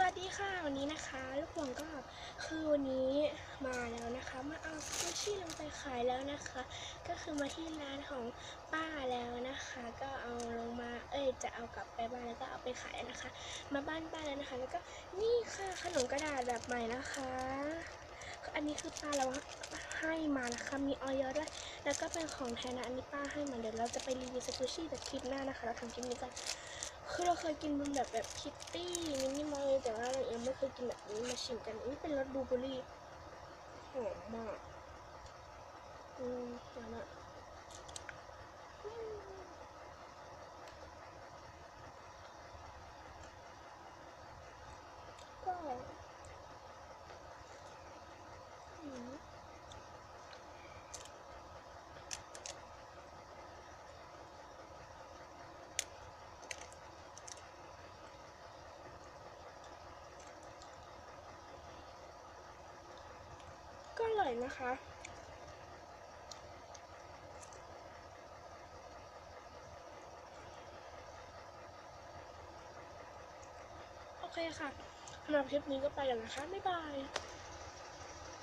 สวัสดีค่ะวันนี้นะคะลูกหวงก็คือวันนี้มาแล้วนะคะ มาเอาซูชิลงไปขายแล้วนะคะ ก็คือมาที่ร้านของป้าแล้วนะคะ ก็เอาลงมาเอ้ยจะเอากลับไปบ้านแล้วก็เอาไปขายนะคะ มาบ้านป้าแล้วนะคะ แล้วก็นี่ค่ะขนมกระดาษแบบใหม่นะคะ อันนี้คือป้าเราให้มานะคะมีออยด้วยแล้วก็เป็นของแทนนะอันนี้ป้าให้มาเดี๋ยวเราจะไปรีวิวซูชิแต่คลิปหน้านะคะ เราทำคลิปนี้กันคือเราเคยกินเป็นแบบแบบคิตตี้มินิม คยกินแบบนี้มาชิมกันนี่เป็นรสบลูเบอร์รี่หอมมากอืมแล้วนะอืมก็อืมก็อ ร่นะคะ โอเคค่ะสำหรับคลิปนี้ก็ไปแล้วนะคะ บ๊ายบาย